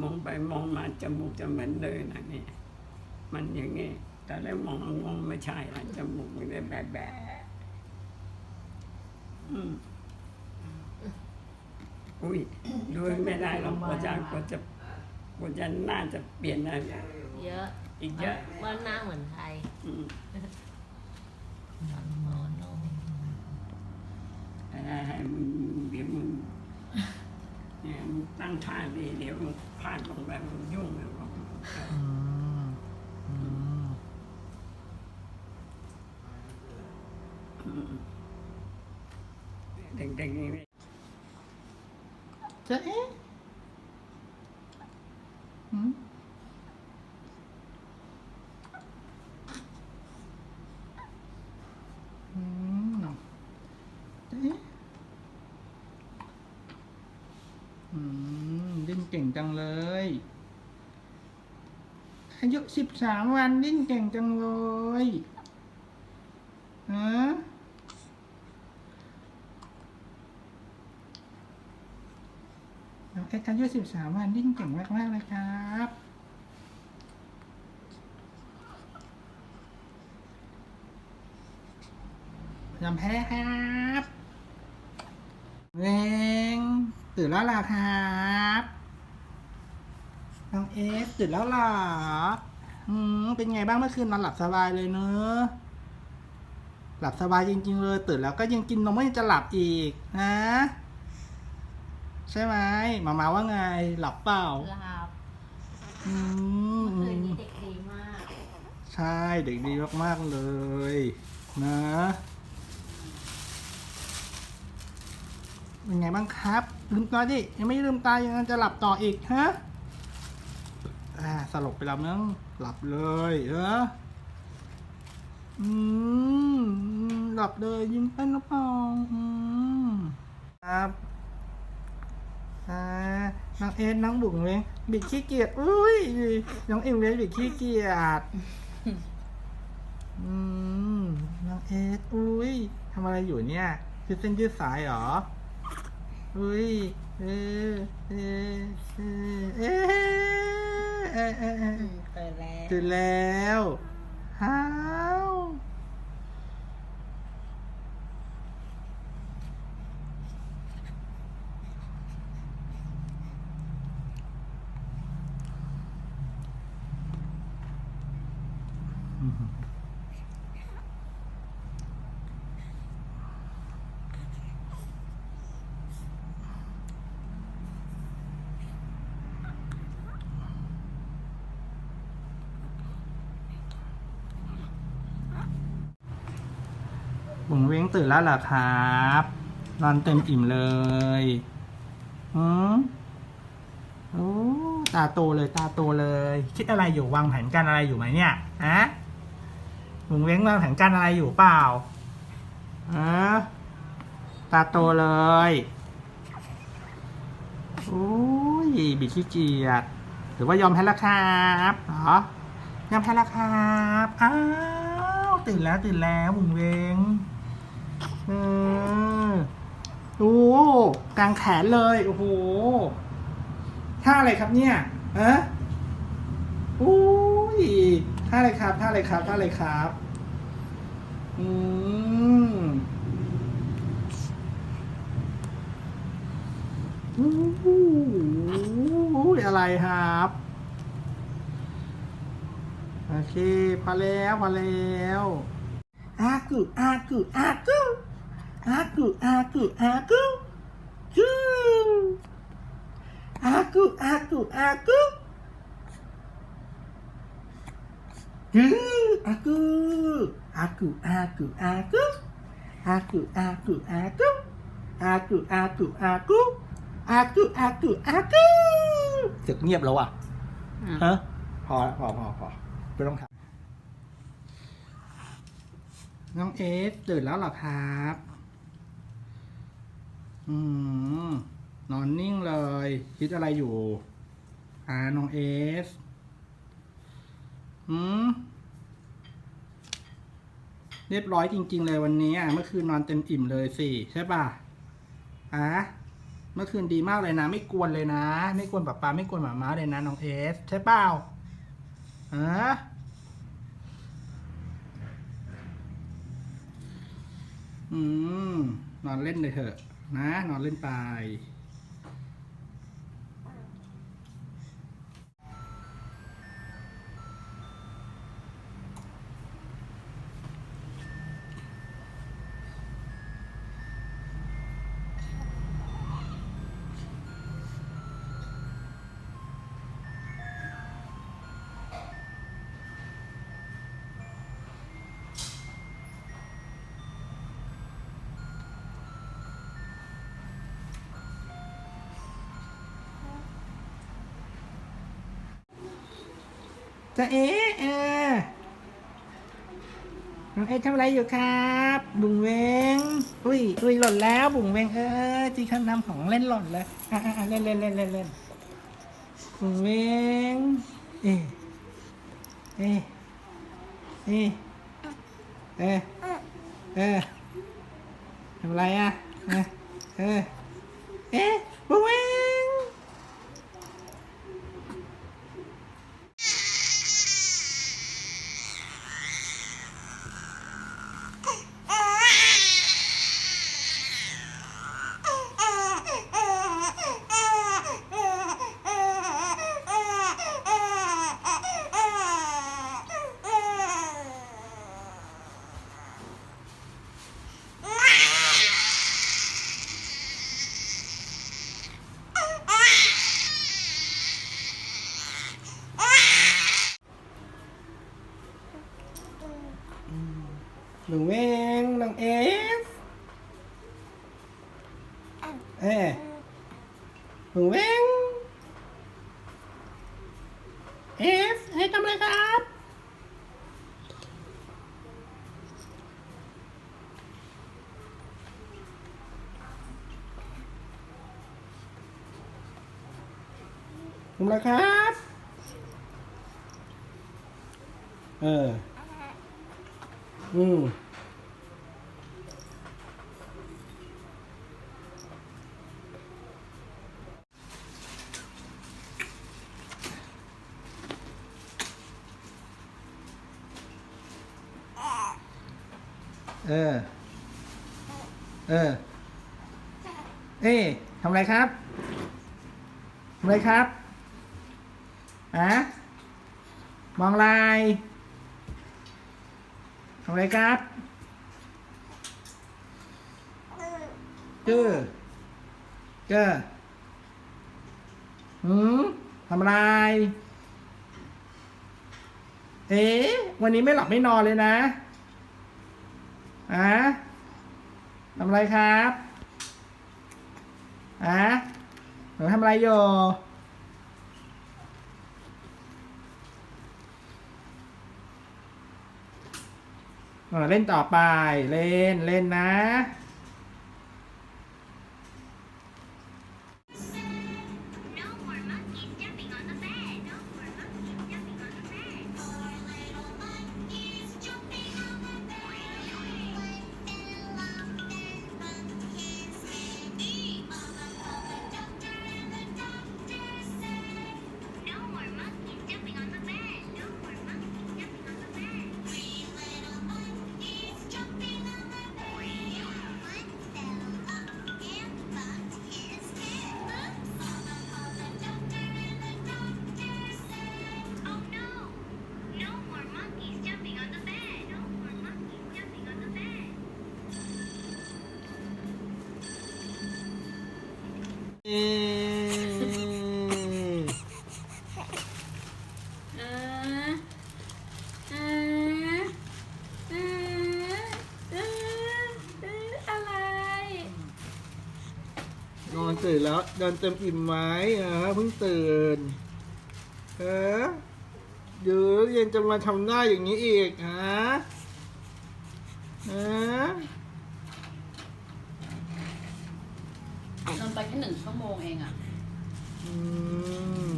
มองไปมองมาจมูกจะเหมือนเดินนะเนี่ยมันอย่างงี้แต่แล้วมองมองไม่ใช่ละจมูกมันได้แบบแบบอืมอุ้ยดูไม่ได้หรอกกว่าจะกว่าจะกว่าจะน่าจะเปลี่ยนอะไรเยอะอีกเยอะว่าหน้าเหมือนใครอืมหมอโนให้ให้มึงเดี๋ยวมึงเนี่ยมึงตั้งท่าดีเดี๋ยวมึง่านตรงแบมยุ่งเนาะอืมอืเด็กๆนี่ จะเอ๊ะ จังเลยอายุสิบสามวันดิ้นเก่งจังเลยฮะน้องเอ็กซ์อายุสิบสามวันดิ้นเก่งมากมากเลยครับยอมแพ้ครับเวงตื่นแล้วล่ะครับ น้องเอ็กซ์ตื่นแล้วเหรออืมเป็นไงบ้างเมื่อคืนนอนหลับสบายเลยเนอะหลับสบายจริง ๆ เลย ตื่นแล้วก็ยังกินนมไม่ยังจะหลับอีกนะ ใช่ไหมมามาว่าไงหลับเปล่าหลับอืมเมื่อคืนนี้เด็กดีมาก ใช่เด็กดีมากๆเลย นะเป็นไงบ้างครับลืมตาดิยังไม่ลืมตายังจะหลับต่ออีกฮะ อ่าสลบไปแล้วมั้งหลับเลยเอออืมหลับเลยยิ้มเป็นหรือเปล่าอืมครับอ่าน้องเอ็นน้องบุ๋งเลยบิดขี้เกียจอุ้ยน้องเอ็มเลยบิดขี้เกียจอืมน้องเอ็ดอุ้ยทำอะไรอยู่เนี่ยยืดเส้นยืดสายเหรออุ้ยเออเออเออ เออเออเออเอออืมเปิดแล้วตื่นแล้วฮ้ บุ๋งเว้งตื่นแล้วเหรอครับ นอนเต็มอิ่มเลยอืมโอ้ตาโตเลยตาโตเลย คิดอะไรอยู่วางแผนการอะไรอยู่ไหมเนี่ยอะบุ๋งเว้งวางแผนการอะไรอยู่เปล่าอะตาโตเลยโอ้ยบิดขี้เกียจหรือว่ายอมแพ้แล้วครับเหรอยอมแพ้แล้วครับอ้าวตื่นแล้วตื่นแล้วบุ๋งเว้ง อือโอ้กลางแขนเลย โอ้โหท่าอะไรครับเนี่ยฮะอุ้ยท่าอะไรครับท่าอะไรครับท่าอะไรครับ อืมอู้หูอะไรครับโอเคพอแล้วพอแล้วอากูอากูอากู อากูอากูอากูกูอากูอากูอากูกูอากูอากูอากูอากูอากูอากูอากูอากูอากูอากูอากูอากูอากูเสียงเงียบแล้วอะอืมฮะพอพอพอพอไม่ต้องทำน้องเอสตื่นแล้วเหรอครับ อืมนอนนิ่งเลย คิดอะไรอยู่อ่าน้องเอสอืมเรียบร้อยจริง ๆ เลยวันนี้เมื่อคืนนอนเต็มอิ่มเลยสิใช่ป่ะอะเมื่อคืนดีมากเลยนะ ไม่กวนเลยนะ ไม่กวนป๊าป๊าไม่กวนหมาม้าเลยนะน้องเอส ใช่เปล่าฮะอืม นอนเล่นเลยเถอะ นะนอนเล่นไป จะเอ๊ะเออน้องเอ๊ะทำอะไรอยู่ครับ บุ๋งเวงอุ้ยอุ้ยหล่นแล้ว บุ๋งเวงเออจีข้างน้ำของเล่นหล่นเลยอะอะอะเล่นเล่นเล่นเล่นเล่นบุ๋งเวงเอ๊ะเอ๊ะเอ๊ะเอ๊ะเอ๊ะทำอะไรอะเอ๊ะเอ๊ะเอ๊ะบุ๋งเวง หนูเองน้องเอฟเอ๊ดูเองเอฟให้ทำอะไรครับทำอะไรครับ เออ อืม เออ เออ เอ๊ะทำไรครับทำไรครับอะมองลายทำไรครับเจอเจอหืมทำอะไร เอ๊ะ วันนี้ไม่หลับไม่นอนเลยนะ อะทำอะไรครับอะหนูทำอะไรอยู่เออเล่นต่อไป เล่น เล่นนะ นอนตื่นแล้วเดินเต็มอิ่มไหมเออเพิ่งตื่น เออเดี๋ยวเย็นจะมาทำหน้าอย่างนี้อีกฮะเอ นอนไปแค่หนึ่งชั่วโมงเองอะ อืม